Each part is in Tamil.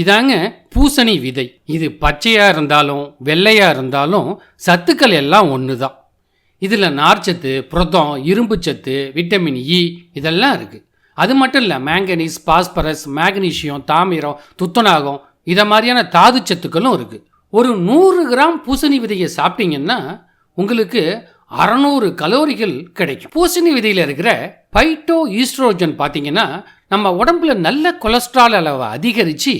இதாங்க பூசணி விதை. இது பச்சையா இருந்தாலும் வெள்ளையா இருந்தாலும் சத்துக்கள் எல்லாம் ஒன்று தான் இதில் நார்ச்சத்து புரதம் இரும்புச்சத்து விட்டமின் இ இதெல்லாம் இருக்குது அது மட்டும் இல்லை மேங்கனீஸ் பாஸ்பரஸ் மேக்னீஷியம் தாமிரம் துத்தநாகம் இதை மாதிரியான தாது சத்துக்களும் இருக்குது ஒரு நூறு கிராம் பூசணி விதையை சாப்பிட்டீங்கன்னா உங்களுக்கு அறநூறு கலோரிகள் கிடைக்கும். பூசணி விதையில் இருக்கிற பைட்டோ ஈஸ்ட்ரோஜன் பார்த்தீங்கன்னா நம்ம உடம்புல நல்ல கொலஸ்ட்ரால் அளவை அதிகரித்து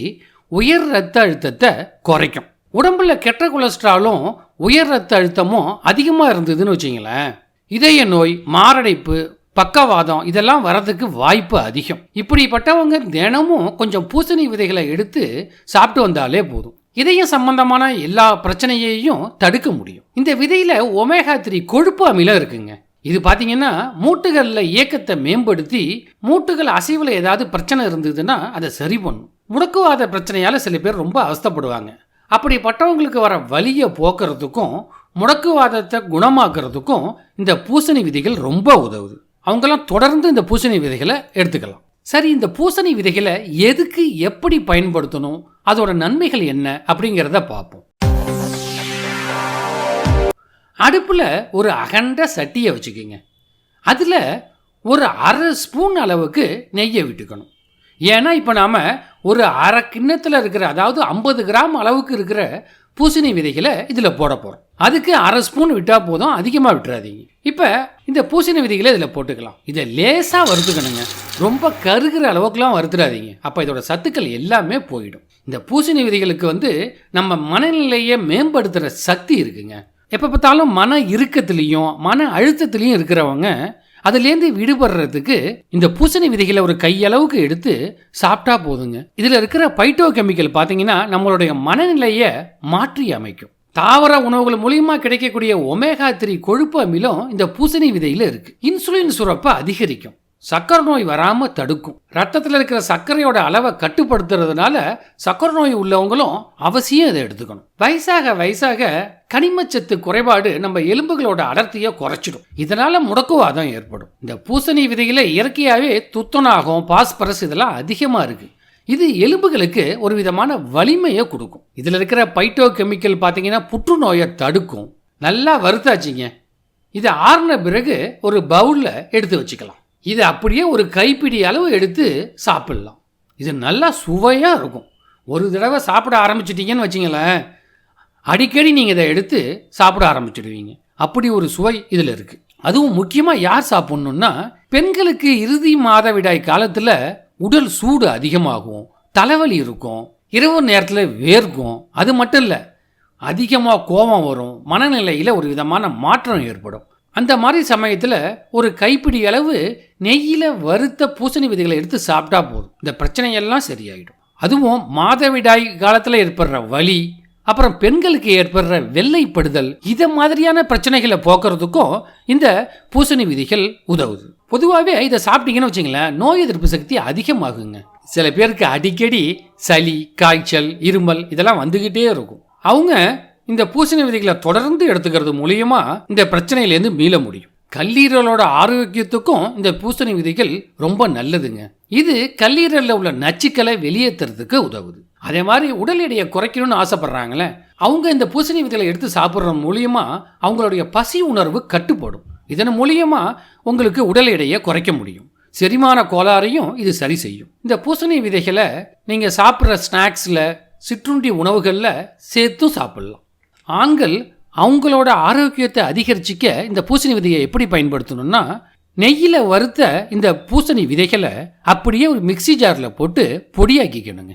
உயர் ரத்த அழுத்தத்தை குறைக்கும். உடம்புல கெட்ட கொலஸ்ட்ராலும் உயர் ரத்த அழுத்தமும் அதிகமாக இருந்ததுன்னு வச்சிங்களேன். இதய நோய் மாரடைப்பு பக்கவாதம் இதெல்லாம் வரதுக்கு வாய்ப்பு அதிகம். இப்படிப்பட்டவங்க தினமும் கொஞ்சம் பூசணி விதைகளை எடுத்து சாப்பிட்டு வந்தாலே போதும். இதயம் சம்பந்தமான எல்லா பிரச்சனையையும் தடுக்க முடியும். இந்த விதையில ஒமேகா த்ரீ கொழுப்பு அமிலம் இருக்குங்க. இது பார்த்தீங்கன்னா மூட்டுகளில் இயக்கத்தை மேம்படுத்தி மூட்டுகள் அசைவில் ஏதாவது பிரச்சனை இருந்ததுன்னா அதை சரி பண்ணும். முடக்குவாத பிரச்சனையால் சில பேர் ரொம்ப அவஸ்தைப்படுவாங்க. அப்படிப்பட்டவங்களுக்கு வர வலியை போக்குறதுக்கும் முடக்குவாதத்தை குணமாக்குறதுக்கும் இந்த பூசணி விதைகள் ரொம்ப உதவுது. அவங்கெல்லாம் தொடர்ந்து இந்த பூசணி விதைகளை எடுத்துக்கலாம். சரி இந்த பூசணி விதைகளை எதுக்கு எப்படி பயன்படுத்தணும்? அதோட நன்மைகள் என்ன? அப்படிங்கிறத பார்ப்போம். அடுப்பில் ஒரு அகண்ட சட்டியை வச்சுக்கோங்க. அதில் ஒரு அரை ஸ்பூன் அளவுக்கு நெய்யை விட்டுக்கணும். ஏன்னா இப்போ நாம் ஒரு அரை கிண்ணத்தில் இருக்கிற அதாவது ஐம்பது கிராம் அளவுக்கு இருக்கிற பூசணி விதைகளை இதில் போட போகிறோம் அதுக்கு அரை ஸ்பூன் விட்டால் போதும் அதிகமாக விட்டுறாதீங்க. இப்போ இந்த பூசணி விதைகளை இதில் போட்டுக்கலாம். இதை லேசாக வறுத்துக்கணுங்க. ரொம்ப கருகிற அளவுக்குலாம் வறுத்துடாதீங்க அப்போ இதோட சத்துக்கள் எல்லாமே போயிடும். இந்த பூசணி விதைகளுக்கு வந்து நம்ம மனநிலையை மேம்படுத்துகிற சக்தி இருக்குங்க. எப்போ பார்த்தாலும் மன இறுக்கத்துலேயும் மன அழுத்தத்துலேயும் இருக்கிறவங்க அதுலேருந்து விடுபடுறதுக்கு இந்த பூசணி விதைகளை ஒரு கையளவுக்கு எடுத்து சாப்பிட்டா போதுங்க. இதில் இருக்கிற பைட்டோ கெமிக்கல் பார்த்தீங்கன்னா நம்மளுடைய மனநிலையை மாற்றி அமைக்கும். தாவர உணவுகள் மூலியமா கிடைக்கக்கூடிய ஒமேகா த்ரீ கொழுப்பு அமிலம் இந்த பூசணி விதையில இருக்கு. இன்சுலின் சுரப்பை அதிகரிக்கும். சக்கரை நோய் வராமல் தடுக்கும். ரத்தத்தில் இருக்கிற சர்க்கரையோட அளவை கட்டுப்படுத்துறதுனால சக்கரை நோய் உள்ளவங்களும் அவசியம் இதை எடுத்துக்கணும். வயசாக வயசாக கனிமச்சத்து குறைபாடு நம்ம எலும்புகளோட அடர்த்தியை குறைச்சிடும். இதனால முடக்குவாதம் ஏற்படும். இந்த பூசணி விதையில இயற்கையாகவே துத்தநாகம் பாஸ்பரஸ் இதெல்லாம் அதிகமாக இருக்கு. இது எலும்புகளுக்கு ஒரு விதமான வலிமையை கொடுக்கும். இதில் இருக்கிற பைட்டோ கெமிக்கல் பார்த்தீங்கன்னா புற்றுநோயை தடுக்கும். நல்லா வருத்தாச்சிங்க இது ஆறின பிறகு ஒரு பவுலில் எடுத்து வச்சுக்கலாம். இது அப்படியே ஒரு கைப்பிடி அளவு எடுத்து சாப்பிடலாம். இது நல்லா சுவையாக இருக்கும். ஒரு தடவை சாப்பிட ஆரம்பிச்சிட்டிங்கன்னு வச்சிங்களேன் அடிக்கடி நீங்கள் இதை எடுத்து சாப்பிட ஆரம்பிச்சிடுவீங்க. அப்படி ஒரு சுவை இதில் இருக்குது அதுவும் முக்கியமாக யார் சாப்பிட்ணுன்னா பெண்களுக்கு இறுதி மாதவிடாய் காலத்தில் உடல் சூடு அதிகமாகும் தலைவலி இருக்கும் இரவு நேரத்தில் வேர்க்கும். அது மட்டும் இல்லை அதிகமாக கோபம் வரும் மனநிலையில் ஒரு விதமான மாற்றம் ஏற்படும். அந்த மாதிரி சமயத்தில் ஒரு கைப்பிடி அளவு நெய்யில் வறுத்த பூசணி விதைகளை எடுத்து சாப்பிட்டா போதும். இந்த பிரச்சனையெல்லாம் சரியாயிடும். அதுவும் மாதவிடாய் காலத்தில் ஏற்படுற வலி அப்புறம் பெண்களுக்கு ஏற்படுற வெள்ளைப்படுதல் இதை மாதிரியான பிரச்சனைகளை போக்குறதுக்கும் இந்த பூசணி விதிகள் உதவுது. பொதுவாகவே இதை சாப்பிட்டீங்கன்னு வச்சுங்களேன் நோய் எதிர்ப்பு சக்தி அதிகமாகுங்க. சில பேருக்கு அடிக்கடி சளி காய்ச்சல் இருமல் இதெல்லாம் வந்துக்கிட்டே இருக்கும். அவங்க இந்த பூசணி விதைகளை தொடர்ந்து எடுத்துக்கிறது மூலியமா இந்த பிரச்சனையிலேருந்து மீள முடியும். கல்லீரலோட ஆரோக்கியத்துக்கும் இந்த பூசணி விதைகள் ரொம்ப நல்லதுங்க. இது கல்லீரலில் உள்ள நச்சுக்களை வெளியேற்றுறதுக்கு உதவுது. அதே மாதிரி உடல் எடையை குறைக்கணும்னு ஆசைப்படுறாங்களே அவங்க இந்த பூசணி விதைகளை எடுத்து சாப்பிட்ற மூலியமா அவங்களுடைய பசி உணர்வு கட்டுப்படும். இதன் மூலியமா உங்களுக்கு உடல் எடையை குறைக்க முடியும். செரிமான கோளாறையும் இது சரி செய்யும். இந்த பூசணி விதைகளை நீங்கள் சாப்பிட்ற ஸ்நாக்ஸில் சிற்றுண்டி உணவுகளில் சேர்த்தும் சாப்பிடலாம். ஆண்கள் அவங்களோட ஆரோக்கியத்தை அதிகரிச்சிக்க இந்த பூசணி விதையை எப்படி பயன்படுத்தணும்னா நெய்யில் வறுத்த இந்த பூசணி விதைகளை அப்படியே ஒரு மிக்ஸி ஜாரில் போட்டு பொடியாக்கிக்கணுங்க.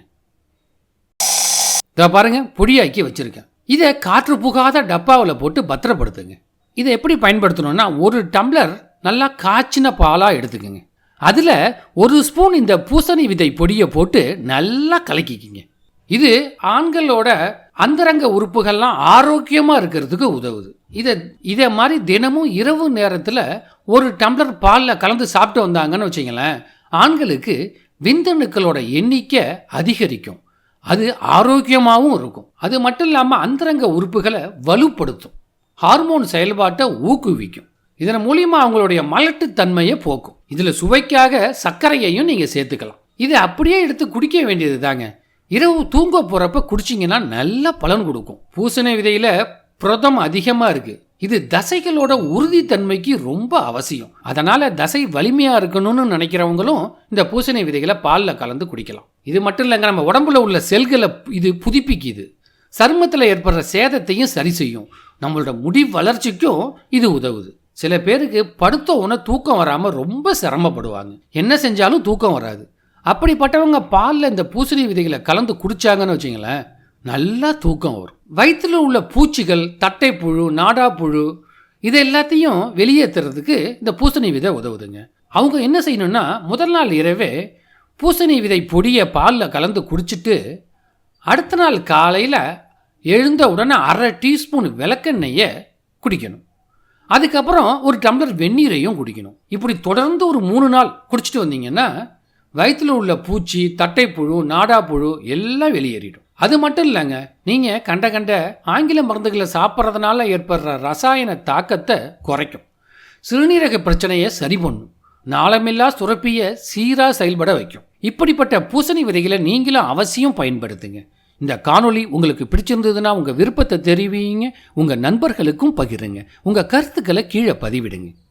இதை பாருங்க பொடியாக்கி வச்சுருக்கேன். இதை காற்று புகாத டப்பாவில் போட்டு பத்திரப்படுத்துங்க. இதை எப்படி பயன்படுத்தணும்னா ஒரு டம்ளர் நல்லா காய்ச்சின பாலாக எடுத்துக்கோங்க. அதில் ஒரு ஸ்பூன் இந்த பூசணி விதை பொடியை போட்டு நல்லா கலக்கிக்கிங்க. இது ஆண்களோட அந்தரங்க உறுப்புகள்லாம் ஆரோக்கியமாக இருக்கிறதுக்கு உதவுது. இதை இதை மாதிரி தினமும் இரவு நேரத்தில் ஒரு டம்ளர் பாலில் கலந்து சாப்பிட்டு வந்தாங்கன்னு வச்சிங்களேன் ஆண்களுக்கு விந்தணுக்களோட எண்ணிக்கை அதிகரிக்கும். அது ஆரோக்கியமாகவும் இருக்கும். அது மட்டும் இல்லாமல் அந்தரங்க உறுப்புகளை வலுப்படுத்தும். ஹார்மோன் செயல்பாட்டை ஊக்குவிக்கும். இதன் மூலியமாக அவங்களுடைய மலட்டுத்தன்மையை போக்கும். இதில் சுவைக்காக சர்க்கரையையும் நீங்கள் சேர்த்துக்கலாம். இதை அப்படியே எடுத்து குடிக்க வேண்டியது தாங்க இரவு தூங்க போகிறப்ப குடிச்சிங்கன்னா நல்ல பலன் கொடுக்கும். பூசணி விதையில் புரதம் அதிகமாக இருக்குது இது தசைகளோட உறுதித்தன்மைக்கு ரொம்ப அவசியம். அதனால் தசை வலிமையாக இருக்கணும்னு நினைக்கிறவங்களும் இந்த பூசணி விதைகளை பாலில் கலந்து குடிக்கலாம். இது மட்டும் இல்லைங்க நம்ம உடம்புல உள்ள செல்களை இது புதுப்பிக்குது. சருமத்தில் ஏற்படுற சேதத்தையும் சரி செய்யும். நம்மளோட முடி வளர்ச்சிக்கும் இது உதவுது. சில பேருக்கு படுத்த உடனே தூக்கம் வராமல் ரொம்ப சிரமப்படுவாங்க. என்ன செஞ்சாலும் தூக்கம் வராது. அப்படிப்பட்டவங்க பாலில் இந்த பூசணி விதைகளை கலந்து குடிச்சாங்கன்னு வச்சிங்களேன் நல்லா தூக்கம் வரும். வயிற்றில் உள்ள பூச்சிகள் தட்டைப்புழு நாடாப்புழு இது எல்லாத்தையும் வெளியேற்றுறதுக்கு இந்த பூசணி விதை உதவுதுங்க. அவங்க என்ன செய்யணும்னா முதல் நாள் இரவே பூசணி விதை பொடியை பாலில் கலந்து குடிச்சிட்டு அடுத்த நாள் காலையில் எழுந்த உடனே அரை டீஸ்பூன் விளக்கெண்ணெயை குடிக்கணும். அதுக்கப்புறம் ஒரு டம்ளர் வெந்நீரையும் குடிக்கணும். இப்படி தொடர்ந்து ஒரு மூணு நாள் குடிச்சிட்டு வந்தீங்கன்னா வயிற்றில் உள்ள பூச்சி தட்டைப்புழு நாடாப்புழு எல்லாம் வெளியேறிடும். அது மட்டும் இல்லைங்க நீங்கள் கண்ட கண்ட ஆங்கில மருந்துகளை சாப்பிட்றதுனால ஏற்படுற ரசாயன தாக்கத்தை குறைக்கும். சிறுநீரக பிரச்சனையை சரி பண்ணும். நாளமில்லா சுரப்பியை சீராக செயல்பட வைக்கும். இப்படிப்பட்ட பூசணி விதைகளை நீங்களும் அவசியம் பயன்படுத்துங்க. இந்த காணொளி உங்களுக்கு பிடிச்சிருந்ததுன்னா உங்கள் விருப்பத்தை தெரிவிங்க உங்கள் நண்பர்களுக்கும் பகிருங்க உங்கள் கருத்துக்களை கீழே பதிவிடுங்க.